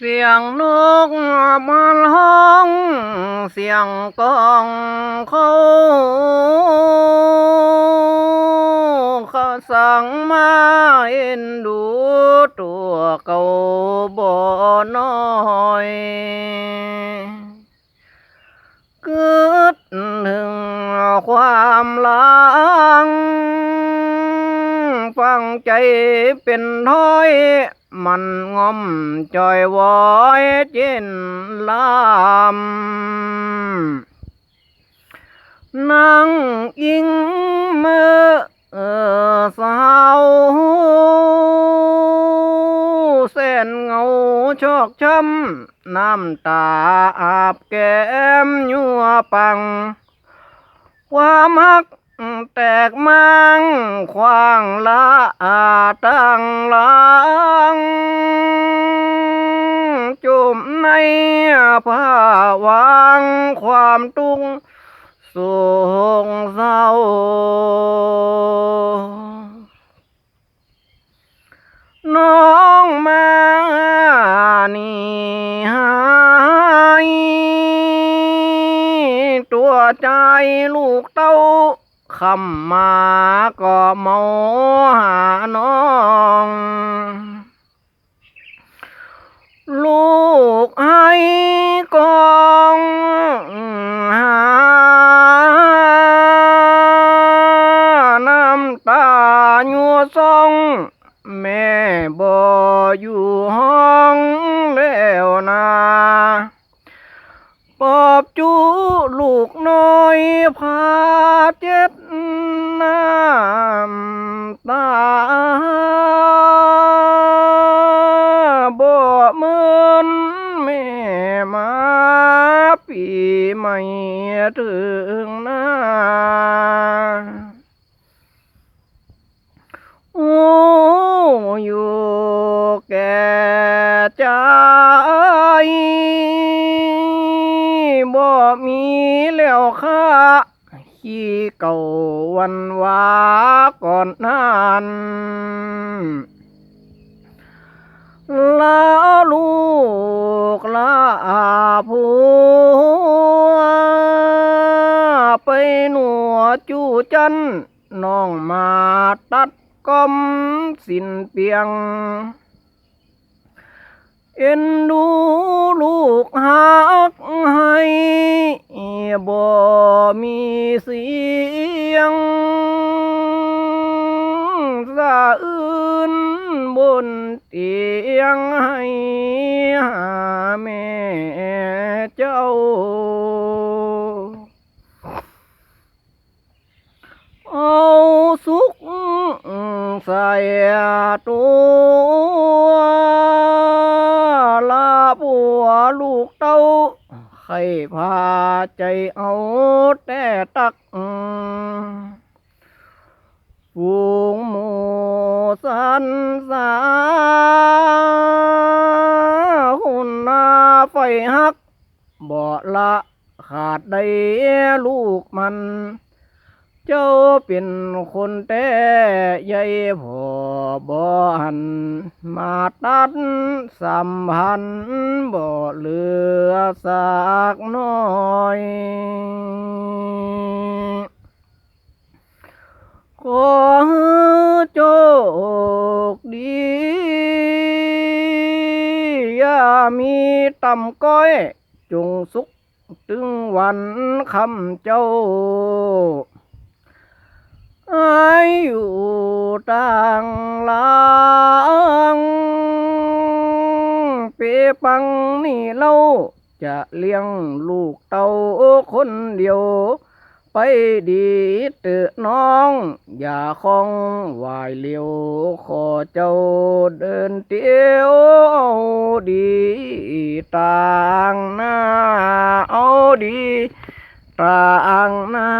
เสียงนกมันห้อง เสียงกองเขาขาสั่งมาเอ็นดูตัวเก่าบ่น้อยเกิดถึงความลังฟังใจเป็นท้อย มันงอมจอยวอยเจนลามนั่งอิงเมื่อสาวเส้นเงาชอกช้ำน้ำตาอาบแก้มยัวปัง ความฮัก แตกมังควางละอาตั้งลังจุ่มในผ้าวังความตุงสูงเศร้าน้องมานี่หายตัวใจลูกเต้า คำมาก็เมาหาน้องลูกให้กองหาน้ำตายัวซองแม่บ่อยู่ห้องแล้วนะปอบจูลูกน้อยพาเจ็ด น้ำตาบ่เหมือนแม่มาปีใหม่ถึงน้าโอ้อยู่แก่ใจบ่มีแล้วค่า ขี้เก่าวันวาก่อนนั้นลาลูกลาผัวไปหนัวจูจันน้องมาตัดก้มสินเปียง เอ็นดูลูกหักให้ บ่มีเสียงสะอื่นบนเตียงให้หาแม่เจ้า เอาสุกใส่ตัวลาปัวลูกเต้า ให้พาใจเอาแต่ตักฟูงหมูสันสาหุ่นนาไฟหัก บ่ละขาดได้ลูกมัน เจ้าเป็นคนแต่ใหญ่พอบอหัน มาตัดสัมพันธ์บ่เหลือสักน้อยขอโชคดีอย่ามีต่ำก้อย จงสุข ถึงวันคำเจ้า อายุต่างหลังเปปังนี่เล่าจะเลี้ยงลูกเต้าคนเดียว ไปดีเตอน้อง อย่าคองวายเลี้ยวขอเจ้าเดินเตี้ยวเอาดีต่างหน้าเอาดี ตรังนา